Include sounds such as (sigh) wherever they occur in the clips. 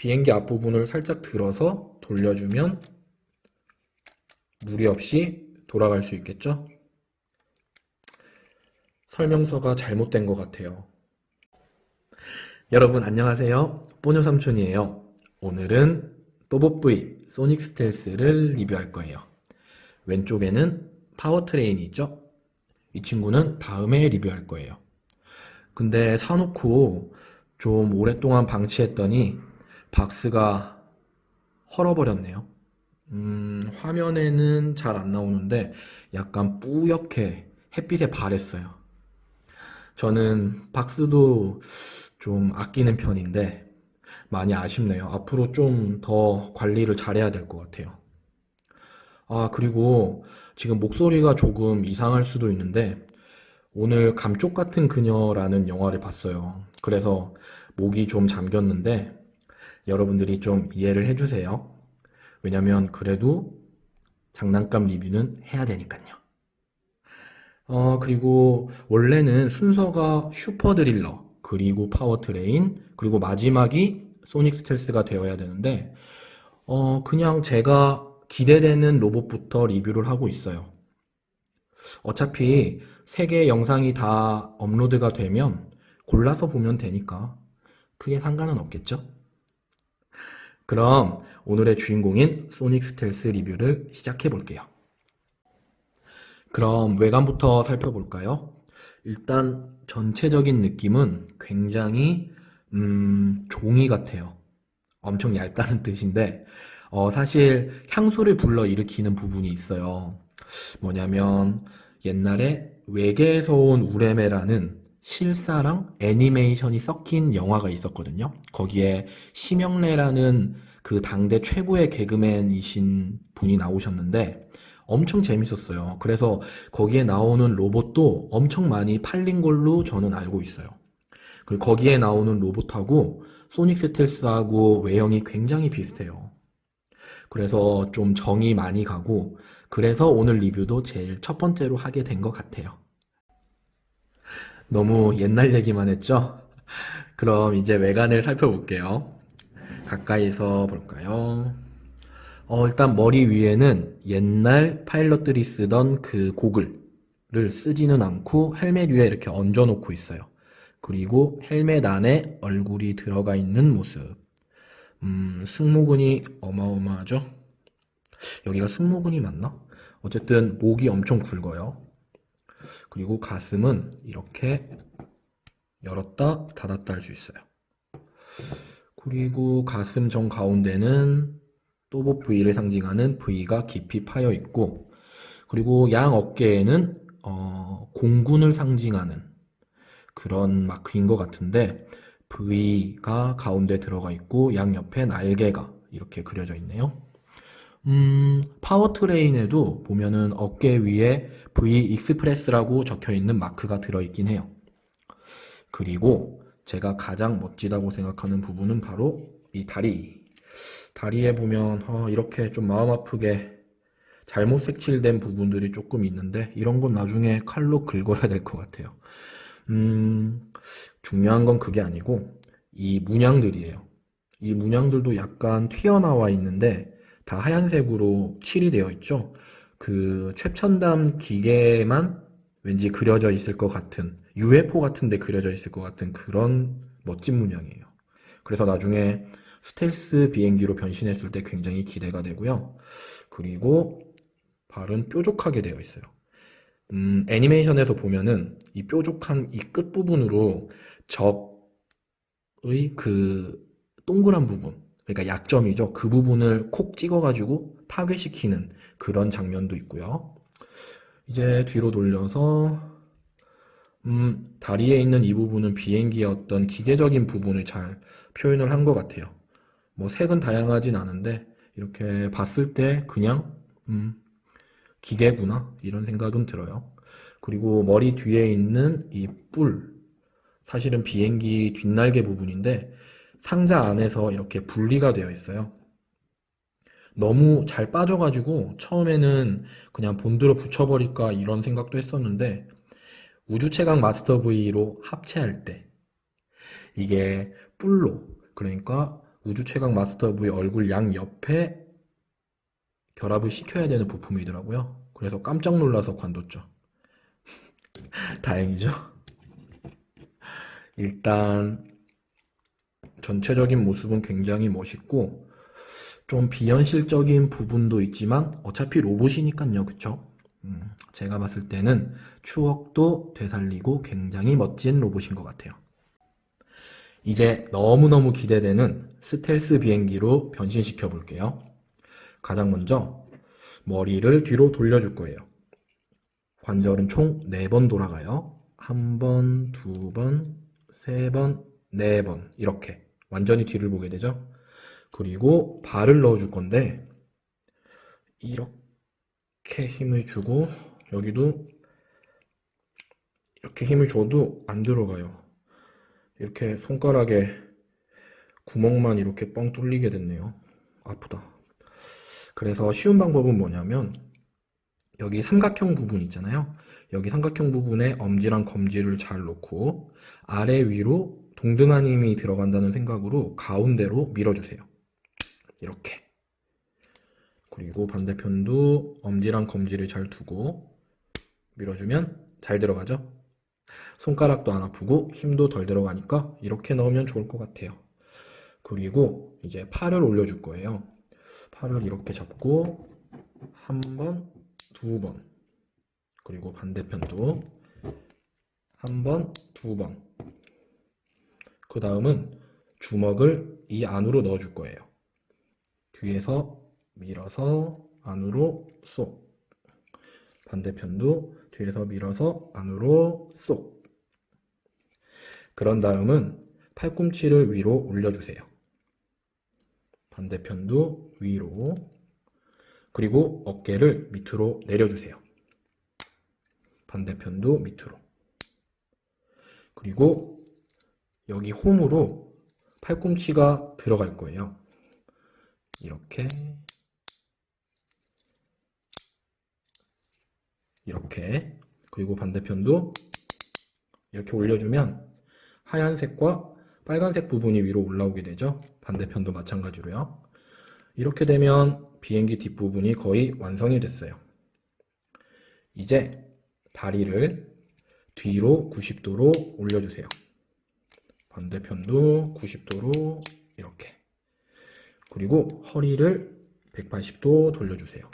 비행기 앞부분을 살짝 들어서 돌려주면 무리 없이 돌아갈 수 있겠죠? 설명서가 잘못된 것 같아요. 여러분 안녕하세요. 뽀뇨 삼촌이에요. 오늘은 또봇V 소닉 스텔스를 리뷰할 거예요. 왼쪽에는 파워트레인이 있죠? 이 친구는 다음에 리뷰할 거예요. 근데 사놓고 좀 오랫동안 방치했더니 박스가 헐어버렸네요. 음, 화면에는 잘 안 나오는데 약간 뿌옇게 햇빛에 발했어요. 저는 박스도 좀 아끼는 편인데 많이 아쉽네요. 앞으로 좀 더 관리를 잘해야 될 것 같아요. 아, 그리고 지금 목소리가 조금 이상할 수도 있는데 오늘 감쪽 같은 그녀라는 영화를 봤어요. 그래서 목이 좀 잠겼는데 여러분들이 좀 이해를 해주세요. 왜냐면 그래도 장난감 리뷰는 해야 되니까요. 어, 그리고 원래는 순서가 슈퍼 드릴러, 그리고 파워 트레인, 그리고 마지막이 소닉 스텔스가 되어야 되는데, 어, 그냥 제가 기대되는 로봇부터 리뷰를 하고 있어요. 어차피 세 개의 영상이 다 업로드가 되면 골라서 보면 되니까 크게 상관은 없겠죠? 그럼 오늘의 주인공인 소닉 스텔스 리뷰를 시작해 볼게요. 그럼 외관부터 살펴볼까요? 일단 전체적인 느낌은 굉장히 음, 종이 같아요. 엄청 얇다는 (laughs) 뜻인데 어, 사실 향수를 불러 일으키는 부분이 있어요. 뭐냐면 옛날에 외계에서 온 우레메라는 실사랑 애니메이션이 섞인 영화가 있었거든요. 거기에 심영래라는 그 당대 최고의 개그맨이신 분이 나오셨는데 엄청 재밌었어요. 그래서 거기에 나오는 로봇도 엄청 많이 팔린 걸로 저는 알고 있어요. 그리고 거기에 나오는 로봇하고 소닉 스텔스하고 외형이 굉장히 비슷해요. 그래서 좀 정이 많이 가고 그래서 오늘 리뷰도 제일 첫 번째로 하게 된 것 같아요. 너무 옛날 얘기만 했죠? 그럼 이제 외관을 살펴볼게요. 가까이서 볼까요? 어, 일단 머리 위에는 옛날 파일럿들이 쓰던 그 고글을 쓰지는 않고 헬멧 위에 이렇게 얹어놓고 있어요. 그리고 헬멧 안에 얼굴이 들어가 있는 모습. 음, 승모근이 어마어마하죠? 여기가 승모근이 맞나? 어쨌든 목이 엄청 굵어요. 그리고 가슴은 이렇게 열었다 닫았다 할 수 있어요. 그리고 가슴 정 가운데는 또봇 V를 상징하는 V가 깊이 파여 있고, 그리고 양 어깨에는 어, 공군을 상징하는 그런 마크인 것 같은데, V가 가운데 들어가 있고, 양 옆에 날개가 이렇게 그려져 있네요. 음, 파워트레인에도 보면은 어깨 위에 V 익스프레스라고 적혀 있는 마크가 들어있긴 해요. 그리고 제가 가장 멋지다고 생각하는 부분은 바로 이 다리. 다리에 보면 어, 이렇게 좀 마음 아프게 잘못 색칠된 부분들이 조금 있는데 이런 건 나중에 칼로 긁어야 될 것 같아요. 음, 중요한 건 그게 아니고 이 문양들이에요. 이 문양들도 약간 튀어나와 있는데 다 하얀색으로 칠이 되어 있죠. 그 최첨단 기계만 왠지 그려져 있을 것 같은 UFO 같은데 그려져 있을 것 같은 그런 멋진 문양이에요. 그래서 나중에 스텔스 비행기로 변신했을 때 굉장히 기대가 되고요. 그리고 발은 뾰족하게 되어 있어요. 음, 애니메이션에서 보면은 이 뾰족한 이 끝부분으로 적의 그 동그란 부분, 그러니까 약점이죠. 그 부분을 콕 찍어가지고 파괴시키는 그런 장면도 있고요. 이제 뒤로 돌려서 음, 다리에 있는 이 부분은 비행기의 어떤 기계적인 부분을 잘 표현을 한 것 같아요. 뭐 색은 다양하진 않은데 이렇게 봤을 때 그냥 음, 기계구나 이런 생각은 들어요. 그리고 머리 뒤에 있는 이 뿔, 사실은 비행기 뒷날개 부분인데 상자 안에서 이렇게 분리가 되어 있어요. 너무 잘 빠져가지고 처음에는 그냥 본드로 붙여버릴까 이런 생각도 했었는데 우주최강 마스터 V로 합체할 때 이게 뿔로 그러니까 우주 최강 마스터 부의 얼굴 양 옆에 결합을 시켜야 되는 부품이더라고요. 그래서 깜짝 놀라서 관뒀죠. (laughs) 다행이죠. 일단 전체적인 모습은 굉장히 멋있고 좀 비현실적인 부분도 있지만 어차피 로봇이니까요, 그쵸? 음, 제가 봤을 때는 추억도 되살리고 굉장히 멋진 로봇인 것 같아요. 이제 너무너무 기대되는 스텔스 비행기로 변신시켜 볼게요. 가장 먼저 머리를 뒤로 돌려줄 거예요. 관절은 총 4번 돌아가요. 한 번, 두 번, 세 번, 네 번. 이렇게. 완전히 뒤를 보게 되죠. 그리고 발을 넣어줄 건데, 이렇게 힘을 주고, 여기도 이렇게 힘을 줘도 안 들어가요. 이렇게 손가락에 구멍만 이렇게 뻥 뚫리게 됐네요. 아프다. 그래서 쉬운 방법은 뭐냐면, 여기 삼각형 부분 있잖아요. 여기 삼각형 부분에 엄지랑 검지를 잘 놓고 아래 위로 동등한 힘이 들어간다는 생각으로 가운데로 밀어주세요. 이렇게. 그리고 반대편도 엄지랑 검지를 잘 두고 밀어주면 잘 들어가죠? 손가락도 안 아프고 힘도 덜 들어가니까 이렇게 넣으면 좋을 것 같아요. 그리고 이제 팔을 올려줄 거예요. 팔을 이렇게 잡고 한 번, 두 번. 그리고 반대편도 한 번, 두 번. 그 다음은 주먹을 이 안으로 넣어 줄 거예요. 뒤에서 밀어서 안으로 쏙. 반대편도 뒤에서 밀어서 안으로 쏙. 그런 다음은 팔꿈치를 위로 올려주세요. 반대편도 위로. 그리고 어깨를 밑으로 내려주세요. 반대편도 밑으로. 그리고 여기 홈으로 팔꿈치가 들어갈 거예요. 이렇게. 이렇게. 그리고 반대편도 이렇게 올려주면 하얀색과 빨간색 부분이 위로 올라오게 되죠. 반대편도 마찬가지로요. 이렇게 되면 비행기 뒷부분이 거의 완성이 됐어요. 이제 다리를 뒤로 90도로 올려주세요. 반대편도 90도로 이렇게. 그리고 허리를 180도 돌려주세요.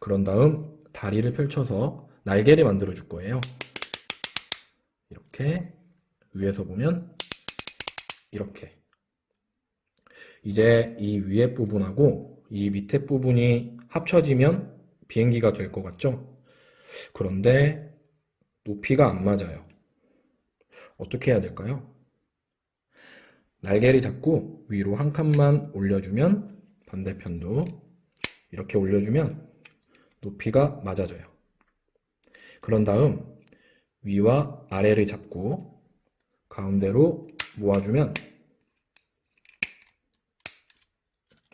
그런 다음 다리를 펼쳐서 날개를 만들어 줄 거예요. 이렇게 위에서 보면 이렇게 이제 이 위에 부분하고 이 밑에 부분이 합쳐지면 비행기가 될 것 같죠? 그런데 높이가 안 맞아요. 어떻게 해야 될까요? 날개를 잡고 위로 한 칸만 올려주면 반대편도 이렇게 올려주면 높이가 맞아져요. 그런 다음 위와 아래를 잡고 가운데로 모아주면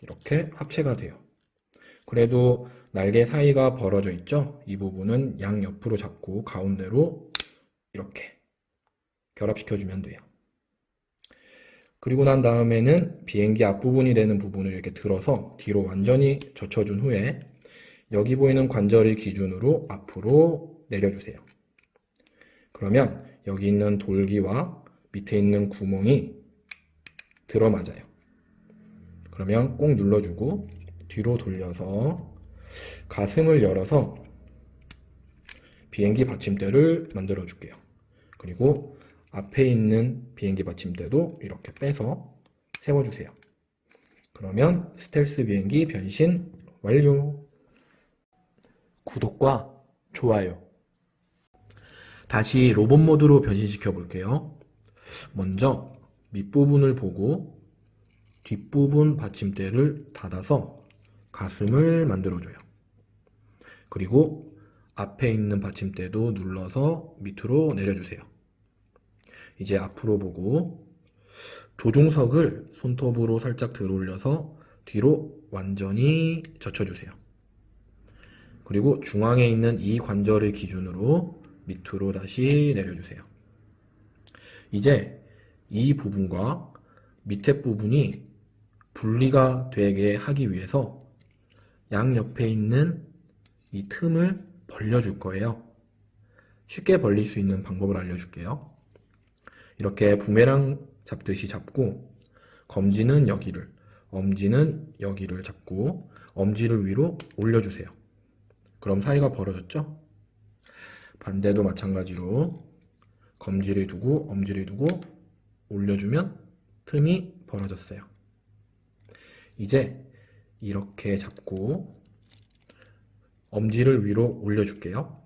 이렇게 합체가 돼요. 그래도 날개 사이가 벌어져 있죠? 이 부분은 양옆으로 잡고 가운데로 이렇게 결합시켜주면 돼요. 그리고 난 다음에는 비행기 앞부분이 되는 부분을 이렇게 들어서 뒤로 완전히 젖혀준 후에 여기 보이는 관절을 기준으로 앞으로 내려주세요. 그러면 여기 있는 돌기와 밑에 있는 구멍이 들어맞아요. 그러면 꼭 눌러주고 뒤로 돌려서 가슴을 열어서 비행기 받침대를 만들어 줄게요. 그리고 앞에 있는 비행기 받침대도 이렇게 빼서 세워주세요. 그러면 스텔스 비행기 변신 완료! 구독과 좋아요. 다시 로봇 모드로 변신시켜 볼게요. 먼저 밑부분을 보고 뒷부분 받침대를 닫아서 가슴을 만들어줘요. 그리고 앞에 있는 받침대도 눌러서 밑으로 내려주세요. 이제 앞으로 보고 조종석을 손톱으로 살짝 들어올려서 뒤로 완전히 젖혀주세요. 그리고 중앙에 있는 이 관절을 기준으로 밑으로 다시 내려주세요. 이제 이 부분과 밑에 부분이 분리가 되게 하기 위해서 양 옆에 있는 이 틈을 벌려줄 거예요. 쉽게 벌릴 수 있는 방법을 알려줄게요. 이렇게 부메랑 잡듯이 잡고 검지는 여기를, 엄지는 여기를 잡고 엄지를 위로 올려주세요. 그럼 사이가 벌어졌죠? 반대도 마찬가지로 검지를 두고 엄지를 두고 올려주면 틈이 벌어졌어요. 이제 이렇게 잡고 엄지를 위로 올려줄게요.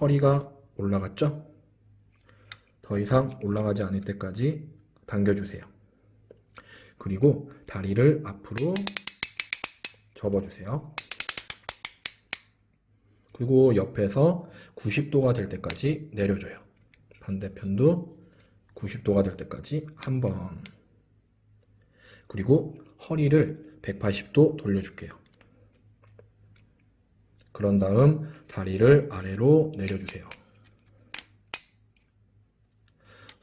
허리가 올라갔죠? 더 이상 올라가지 않을 때까지 당겨주세요. 그리고 다리를 앞으로 접어주세요. 그리고 옆에서 90도가 될 때까지 내려줘요. 반대편도 90도가 될 때까지 한 번. 그리고 허리를 180도 돌려줄게요. 그런 다음 다리를 아래로 내려주세요.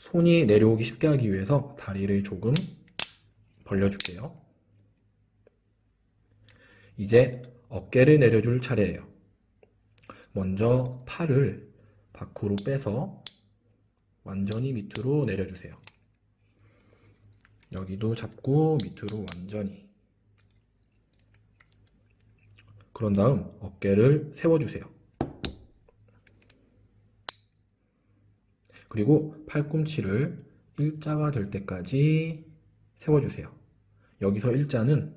손이 내려오기 쉽게 하기 위해서 다리를 조금 벌려줄게요. 이제 어깨를 내려줄 차례예요. 먼저 팔을 밖으로 빼서 완전히 밑으로 내려주세요. 여기도 잡고 밑으로 완전히. 그런 다음 어깨를 세워주세요. 그리고 팔꿈치를 일자가 될 때까지 세워주세요. 여기서 일자는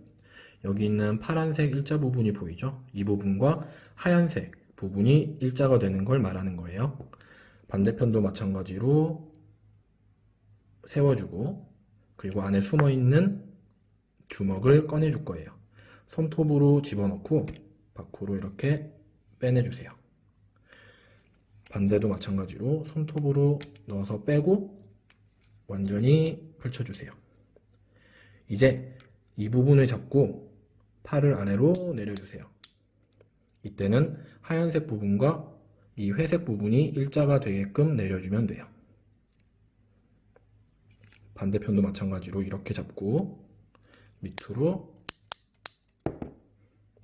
여기 있는 파란색 일자 부분이 보이죠? 이 부분과 하얀색 부분이 일자가 되는 걸 말하는 거예요. 반대편도 마찬가지로 세워주고 그리고 안에 숨어 있는 주먹을 꺼내줄 거예요. 손톱으로 집어넣고 밖으로 이렇게 빼내주세요. 반대도 마찬가지로 손톱으로 넣어서 빼고 완전히 펼쳐주세요. 이제 이 부분을 잡고 팔을 아래로 내려주세요. 이때는 하얀색 부분과 이 회색 부분이 일자가 되게끔 내려주면 돼요. 반대편도 마찬가지로 이렇게 잡고 밑으로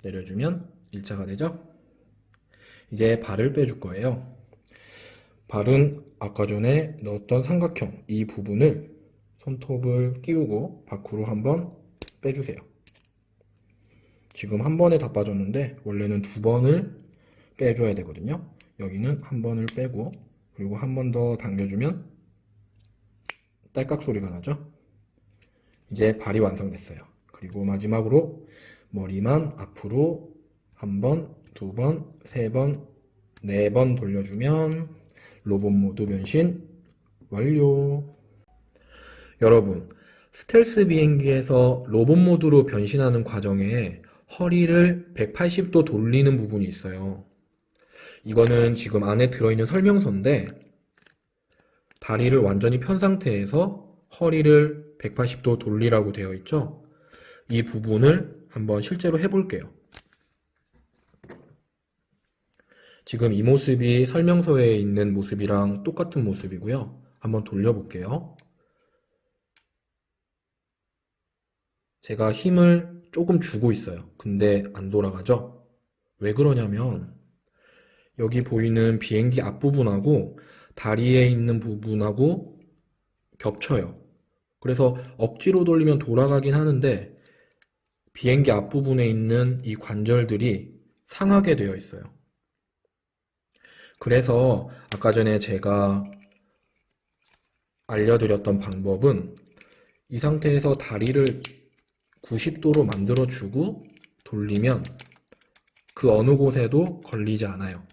내려주면 일자가 되죠? 이제 발을 빼줄 거예요. 발은 아까 전에 넣었던 삼각형 이 부분을 손톱을 끼우고 밖으로 한번 빼주세요. 지금 한 번에 다 빠졌는데 원래는 두 번을 빼줘야 되거든요. 여기는 한 번을 빼고 그리고 한 번 더 당겨주면 딸깍 소리가 나죠? 이제 발이 완성됐어요. 그리고 마지막으로 머리만 앞으로 한 번, 두 번, 세 번, 네 번 돌려주면 로봇 모드 변신 완료. 여러분, 스텔스 비행기에서 로봇 모드로 변신하는 과정에 허리를 180도 돌리는 부분이 있어요. 이거는 지금 안에 들어있는 설명서인데 다리를 완전히 편 상태에서 허리를 180도 돌리라고 되어 있죠. 이 부분을 한번 실제로 해볼게요. 지금 이 모습이 설명서에 있는 모습이랑 똑같은 모습이고요. 한번 돌려볼게요. 제가 힘을 조금 주고 있어요. 근데 안 돌아가죠? 왜 그러냐면 여기 보이는 비행기 앞부분하고 다리에 있는 부분하고 겹쳐요. 그래서 억지로 돌리면 돌아가긴 하는데 비행기 앞부분에 있는 이 관절들이 상하게 되어 있어요. 그래서 아까 전에 제가 알려드렸던 방법은 이 상태에서 다리를 90도로 만들어주고 돌리면 그 어느 곳에도 걸리지 않아요.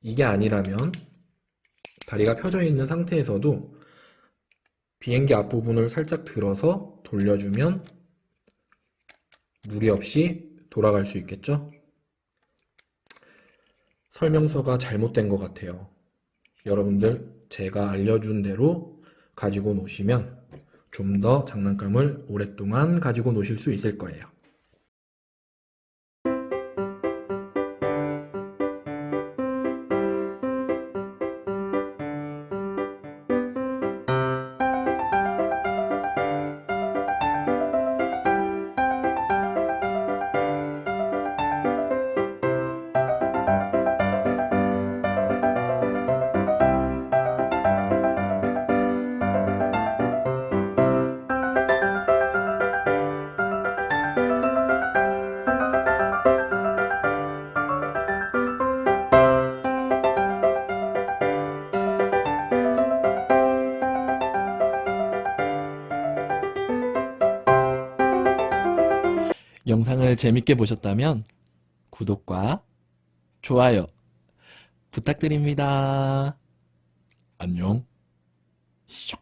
이게 아니라면 다리가 펴져 있는 상태에서도 비행기 앞부분을 살짝 들어서 돌려주면 무리 없이 돌아갈 수 있겠죠? 설명서가 잘못된 것 같아요. 여러분들 제가 알려준 대로 가지고 노시면 좀 더 장난감을 오랫동안 가지고 노실 수 있을 거예요. 영상을 재밌게 보셨다면 구독과 좋아요 부탁드립니다. 안녕. 슉.